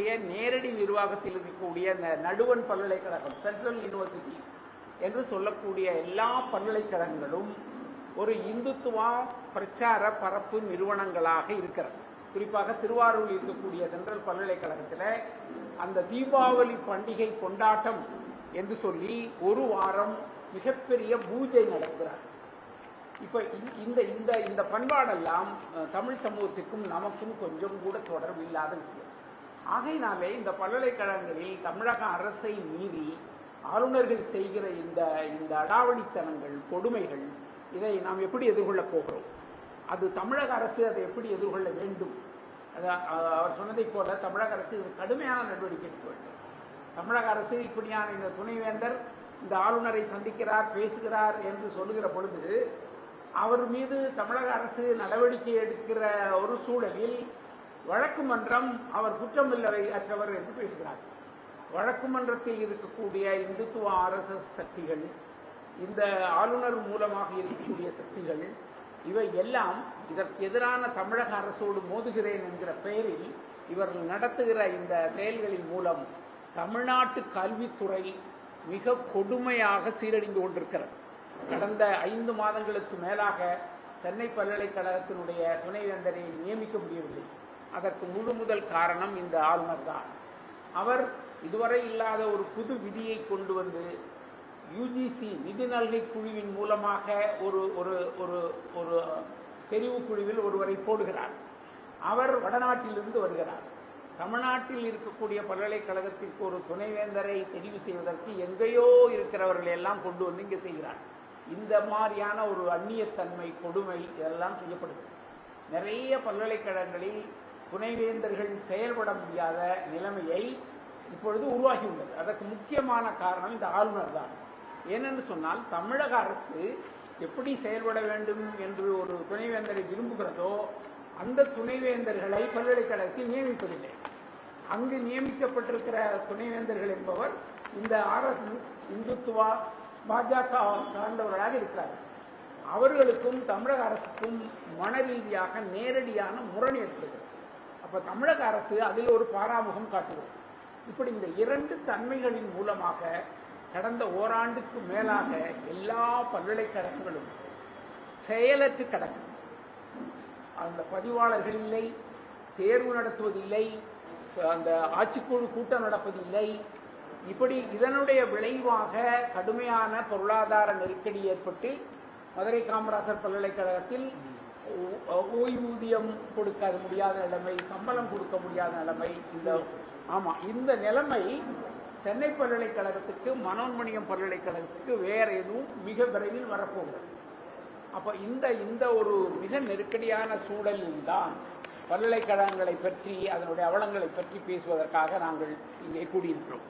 பல்கலைக்கழகத்தினுடைய நேரடி நிர்வாகத்தில் இருக்கக்கூடிய இந்த நடுவன் பல்கலைக்கழகம் சென்ட்ரல் யூனிவர்சிட்டி என்று சொல்லக்கூடிய எல்லா பல்கலைக்கழகங்களும் ஒரு இந்துத்துவா பிரச்சார பரப்பு நிறுவனங்களாக இருக்கிறது. குறிப்பாக திருவாரூரில் இருக்கக்கூடிய சென்ட்ரல் பல்கலைக்கழகத்தில் அந்த தீபாவளி பண்டிகை கொண்டாட்டம் என்று சொல்லி ஒரு வாரம் மிகப்பெரிய பூஜை நடத்துகிறார் இப்ப இந்த- இந்த இந்த பண்பாடெல்லாம் தமிழ் சமூகத்துக்கும் நமக்கும் கொஞ்சம் கூட தொடர்பு இல்லாத விஷயம். ஆகையினாலே இந்த பல்கலைக்கழகங்களில் தமிழக அரசை மீறி ஆளுநர்கள் செய்கிற இந்த இந்த அடாவடித்தனங்கள் கொடுமைகள் இதை நாம் எப்படி எதிர்கொள்ளப் போகிறோம்? அது தமிழக அரசு அதை எப்படி எதிர்கொள்ள வேண்டும்? அவர் சொன்னதைப் போல தமிழக அரசு கடுமையான நடவடிக்கை எடுக்க வேண்டும். தமிழக அரசு இப்படியான இந்த துணைவேந்தர் இந்த ஆளுநரை சந்திக்கிறார் பேசுகிறார் என்று சொல்லுகிற பொழுது அவர் மீது தமிழக அரசு நடவடிக்கை எடுக்கிற ஒரு சூழலில் வழக்கு மன்றம் அவர் குற்றமில்லவை அற்றவர் என்று பேசுகிறார். வழக்கு மன்றத்தில் இருக்கக்கூடிய இந்துத்துவ ஆர்எஸ்எஸ் சக்திகள் இந்த ஆளுநர் மூலமாக இருக்கக்கூடிய சக்திகள் இவை எல்லாம் இதற்கு எதிரான தமிழக அரசோடு மோதுகிறேன் என்கிற பெயரில் இவர்கள் நடத்துகிற இந்த செயல்களின் மூலம் தமிழ்நாட்டு கல்வித்துறை மிக கொடுமையாக சீரழிந்து கொண்டிருக்கிறது. கடந்த ஐந்து மாதங்களுக்கு மேலாக சென்னை பல்கலைக்கழகத்தினுடைய துணைவேந்தரை நியமிக்க முடியவில்லை. அதற்கு முழு முதல் காரணம் இந்த ஆளுநர் தான். அவர் இதுவரை இல்லாத ஒரு புது விதியை கொண்டு வந்து யுஜிசி நிதி நல்கை குழுவின் மூலமாக ஒரு ஒரு ஒரு ஒரு தெரிவு குழுவில் ஒருவரை போடுகிறார். அவர் வடநாட்டிலிருந்து வருகிறார். தமிழ்நாட்டில் இருக்கக்கூடிய பல்கலைக்கழகத்திற்கு ஒரு துணைவேந்தரை தெரிவு செய்வதற்கு எங்கேயோ இருக்கிறவர்களை எல்லாம் கொண்டு வந்து இங்கே செய்கிறார். இந்த மாதிரியான ஒரு அந்நியத்தன்மை கொடுமை இதெல்லாம் செய்யப்படுகிறது. நிறைய பல்கலைக்கழகங்களில் துணைவேந்தர்கள் செயல்பட முடியாத நிலைமையை இப்பொழுது உருவாகியுள்ளது. அதற்கு முக்கியமான காரணம் இந்த ஆளுநர் தான். ஏனென்று சொன்னால் தமிழக அரசு எப்படி செயல்பட வேண்டும் என்று ஒரு துணைவேந்தரை விரும்புகிறதோ அந்த துணைவேந்தர்களை பல்கலைக்கழகத்தில் நியமிப்பதில்லை. அங்கு நியமிக்கப்பட்டிருக்கிற துணைவேந்தர்கள் என்பவர் இந்த ஆர்எஸ்எஸ் இந்துத்துவா பாஜக சார்ந்தவர்களாக இருக்கிறார்கள் அவர்களுக்கும் தமிழக அரசுக்கும் மன ரீதியாக நேரடியான முரண் ஏற்படுகிறது. அப்ப தமிழக அரசு அதில் ஒரு பாராமுகம் காட்டுகிறது. இப்படி இந்த இரண்டு தன்மைகளின் மூலமாக கடந்த ஓராண்டுக்கு மேலாக எல்லா பல்கலைக்கழகங்களும் செயலற்று கிடக்கும் அந்த பதிவாளர்கள் இல்லை தேர்வு நடத்துவதில்லை அந்த ஆட்சிக்குழு கூட்டம் நடப்பதில்லை. இப்படி இதனுடைய விளைவாக கடுமையான பொருளாதார நெருக்கடி ஏற்பட்டு மதுரை காமராசர் பல்கலைக்கழகத்தில் ஓய்வூதியம் கொடுக்க முடியாத நிலைமை சம்பளம் கொடுக்க முடியாத நிலைமை இந்த ஆமா இந்த நிலைமை சென்னை பல்கலைக்கழகத்துக்கு மனோன்மணியம் பல்கலைக்கழகத்துக்கு வேற எதுவும் மிக விரைவில் வரப்போகிறது அப்ப இந்த இந்த ஒரு மிக நெருக்கடியான சூழலில் தான் பல்கலைக்கழகங்களை பற்றி அதனுடைய அவலங்களை பற்றி பேசுவதற்காக நாங்கள் இங்கே கூடியிருக்கிறோம்.